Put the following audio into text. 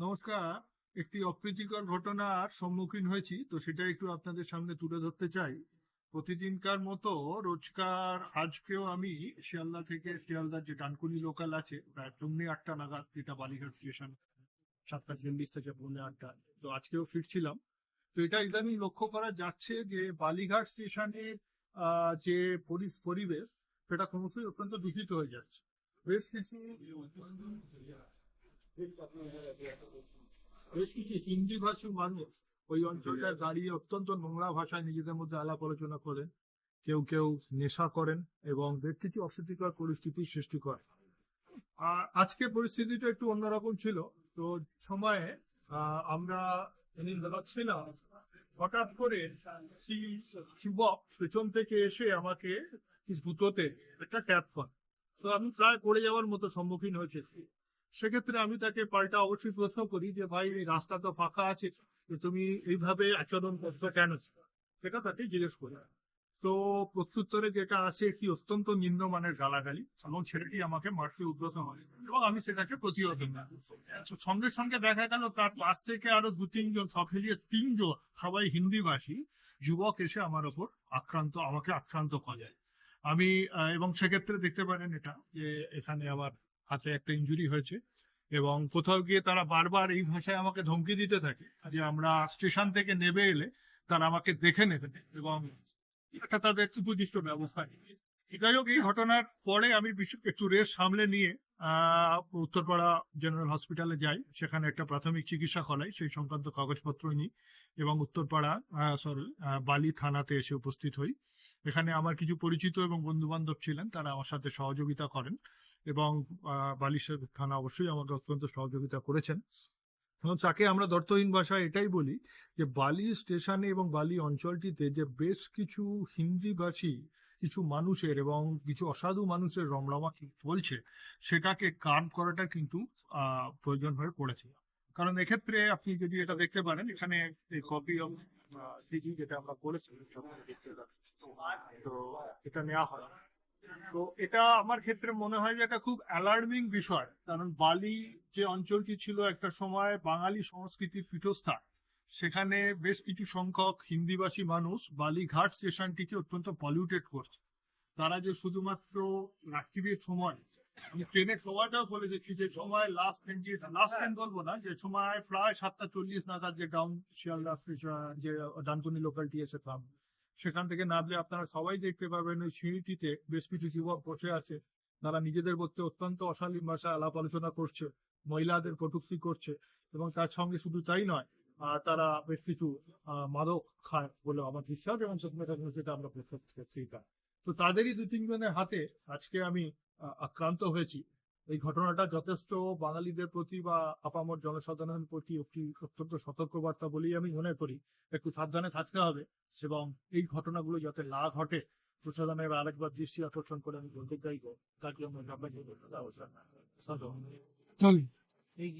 নমস্কার। একটি অপ্রীতিকর ঘটনার সম্মুখীন হয়েছি, তো সেটা একটু আপনাদের সামনে তুলে ধরতে চাই। প্রতিদিনকার মতো রোজকার আজকেও আমি শিয়ালদা থেকে শিয়ালদার যে ডানকুনি লোকাল আছে, প্রায় পৌনে আটটা নাগাদ যেটা বালিঘাট স্টেশন, সাতটা চল্লিশ থেকে পৌনে আটটা, তো আজকেও ফিরছিলাম। তো এটা ইদানিং লক্ষ্য করা যাচ্ছে যে বালিঘাট স্টেশনের যে পরি- পরিবেশ, সেটা ক্রমশই অত্যন্ত দূষিত হয়ে যাচ্ছে। বেশ কিছু বেশ কিছু হিন্দি ভাষী মানুষ ওই অঞ্চলটায় দাঁড়িয়ে অত্যন্ত নোংরা ভাষায় নিজেদের মধ্যে আলাপ আলোচনা করেন। কেউ কেউ নেশা করেন এবং বেশ কিছু অস্বস্তিকর পরিস্থিতির সৃষ্টি আর আজকে পরিস্থিতিটা একটু অন্যরকম ছিল। তো সময়ে আমরা বেরোচ্ছিলাম হঠাৎ করে যুবক পেছন থেকে এসে আমাকে ভূততে একটা ট্যাপ করে। তো আমি প্রায় পড়ে যাওয়ার মতো সম্মুখীন হয়েছে। সেক্ষেত্রে আমি তাকে পাল্টা অবশ্যই প্রশ্ন করি যে, ভাই, এই রাস্তা তো ফাঁকা আছে তুমি এইভাবে আচরণ করছ কেন? সেটা তাকে জিজ্ঞেস করি। তো প্রত্যুত্তরে যেটা আসে একটি অত্যন্ত নিম্নমানের গালাগালি, এবং ছেলেটি আমাকে মারতে উদ্যত হয়, এবং আমি সেটাকে প্রতিহত সঙ্গে সঙ্গে দেখা গেল, তার পাশ থেকে আরও দু তিনজন সব মিলিয়ে তিনজন সবাই হিন্দিভাষী, যুবক এসে আমার ওপর আক্রান্ত, আমাকে আক্রান্ত করে। আমি এবং সেক্ষেত্রে দেখতে পারেন এটা, যে এখানে আমার হাতে একটা ইনজুরি হয়েছে এবং কোথাও গিয়ে তারা বারবার এই ভাষায় আমাকে ধমকি দিতে থাকে যে আমরা স্টেশন থেকে নেবে এলে তারা আমাকে দেখে নেবে এবং এটা তাদের উপদিষ্ট ব্যবস্থা যাই হোক, এই ঘটনার পরে আমি একটু রেস সামলে নিয়ে উত্তরপাড়া জেনারেল হসপিটালে যাই। সেখানে একটা প্রাথমিক চিকিৎসা করাই, সেই সংক্রান্ত কাগজপত্র নিই এবং উত্তরপাড়া সরি বালি থানাতে এসে উপস্থিত হই। এখানে আমার কিছু পরিচিত এবং বন্ধু বান্ধব ছিলেন, তারা আমার সাথে সহযোগিতা করেন। এবং বালিশের থানা অবশ্যই আমাকে অত্যন্ত সহযোগিতা করেছেন। এবং তাকে আমরা দর্তহীন ভাষায় এটাই বলি যে, বালি স্টেশনে এবং বালি অঞ্চলটিতে যে বেশ কিছু হিন্দিভাষী কিছু মানুষের এবং কিছু অসাধু মানুষের রমরমা চলছে, সেটাকে কান করাটা কিন্তু প্রয়োজন হয়ে পড়েছে। কারণ এক্ষেত্রে আপনি যদি এটা দেখতে পারেন, এখানে এই কপি অফ যেটা আমরা করেছি, তো এটা নেওয়া হয় তো এটা আমার ক্ষেত্রে মনে হয় যে একটা খুব অ্যালার্মিং বিষয়। কারণ বালি যে অঞ্চলটি ছিল একটা সময় বাঙালি সংস্কৃতির পীঠস্থান। সেখানে বেশ কিছু সংখ্যক হিন্দিভাষী মানুষ বালিঘাট স্টেশনটিকে অত্যন্ত পলিউটেড করছে। তারা যে শুধুমাত্র রাত্রির সময়, আমি ট্রেনের সময়টাও বলে দিচ্ছি, যে সময় লাস্ট ট্রেন লাস্ট ট্রেন বলব না, যে সময় প্রায় সাতটা চল্লিশ নাগাদ যে ডাউন শিয়ালদা স্টেশন যে ডানকুনি লোকালটি এসে থাম সেখান থেকে নামলে আপনারা সবাই দেখতে পাবেন ওই সিঁড়িটিতে বেশ কিছু যুবক বসে আছে। তারা নিজেদের মধ্যে অত্যন্ত অশালীন ভাষায় আলাপ আলোচনা করছে মহিলাদের কটূক্তি করছে এবং তার সঙ্গে শুধু তাই নয় আহ, তারা বেশ কিছু মাদক খায় বলে আমার বিশ্বাস এবং সেখানে সেটা আমরা প্রত্যক্ষ তো তাদেরই দু তিনজনের হাতে আজকে আমি আক্রান্ত হয়েছি। এই ঘটনাটা যথেষ্ট বাঙালিদের প্রতি বা আপামর জনসাধারণের প্রতি একটি অত্যন্ত সতর্কবার্তা বলেই আমি মনে করি। একটু সাবধানে থাকতে হবে এবং এই ঘটনাগুলো যাতে না ঘটে প্রশাসনের আরেকবার দৃষ্টি আকর্ষণ করে আমি বলতে চাইব। তার জন্য এই